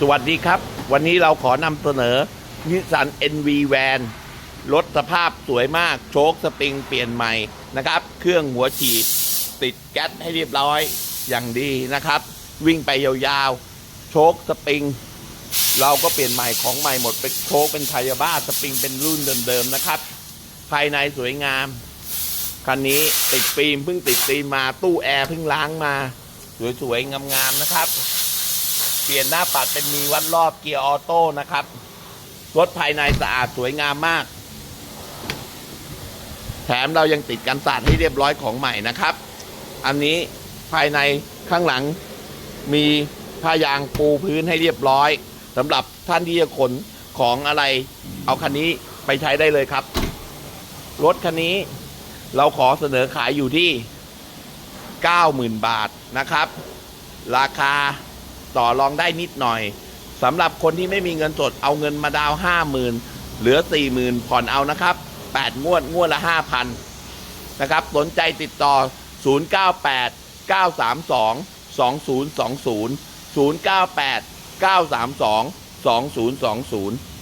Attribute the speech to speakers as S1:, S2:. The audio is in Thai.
S1: สวัสดีครับ วันนี้เราขอนำเสนอนิสสัน NV Van รถสภาพสวยมาก โชคสปริงเปลี่ยนใหม่นะครับ เครื่องหัวฉีด ติดแก๊สให้เรียบร้อยอย่างดีนะครับ วิ่งไปยาวๆ โชคสปริง เราก็เปลี่ยนใหม่ของใหม่หมดเป็นโชคเป็นไทยบ้าสปริงเป็นรุ่นเดิมๆนะครับ ภายในสวยงาม คันนี้ติดฟิล์มเพิ่งติดฟิล์มมาตู้แอร์เพิ่งล้างมา สวยๆงามๆนะครับ เปลี่ยนหน้าปัดเป็นมีวัดรอบเกียร์ออโต้นะครับ รถภายในสะอาดสวยงามมาก แถมเรายังติดกันสาดให้เรียบร้อยของใหม่นะครับ อันนี้ภายในข้างหลังมีผ้ายางปูพื้นให้เรียบร้อยสำหรับท่านที่จะขนของอะไร เอาคันนี้ไปใช้ได้เลยครับ รถคันนี้เราขอเสนอขายอยู่ที่ 90,000 บาทนะครับ ราคา ต่อรองได้นิดหน่อยสำหรับคนที่ไม่มีเงินสดเอาเงินมาดาวห้าหมื่นเหลือสี่หมื่นผ่อนเอานะครับแปดงวดงวดละห้าพันนะครับสนใจติดต่อ 098 932 2020 098 932 2020